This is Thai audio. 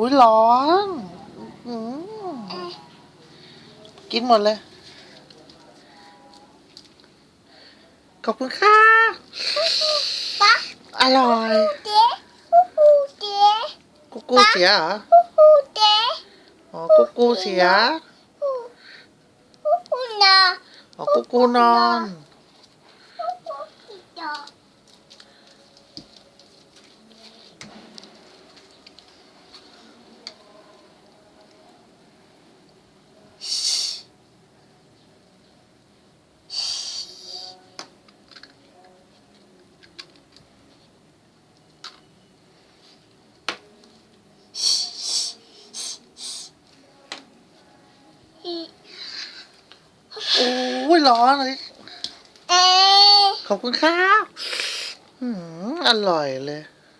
อุ้ยร้อนอืมกินหมดเลย ขอบคุณค่ะป๊าอร่อยเจ๊ฮู้ฮู้เจ๊กูกูเสียเหรอฮู้ฮู้เจ๊อ๋อกูกูเสียฮู้ฮู้ฮู้นะอ๋อกูกูนอน โอ้ยร้อนเลยเอ๊ะขอบคุณครับอืมอร่อยเลย